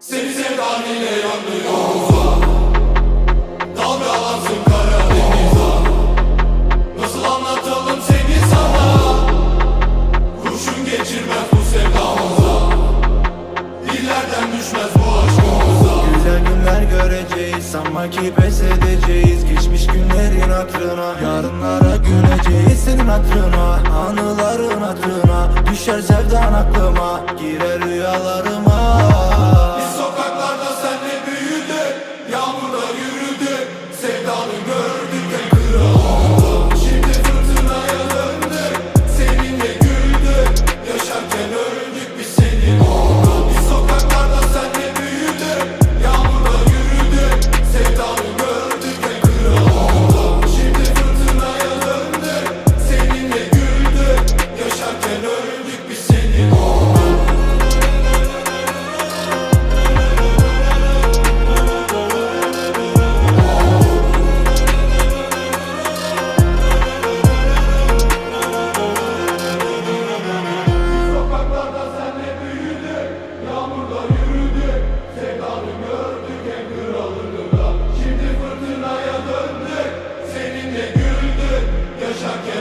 Seni sevdan ile yanıyor. Dalgalansın Karadeniz'a Nasıl anlatalım seni Kurşun geçirmez bu sevdamıza. Dillerden düşmez bu aşkımıza Güzel günler göreceğiz Sanma ki pes edeceğiz. Geçmiş günlerin hatırına Yarınlara güleceğiz senin hatırına. Anıların hatırına Düşer sevdan aklıma. Girer don't know. Shaka.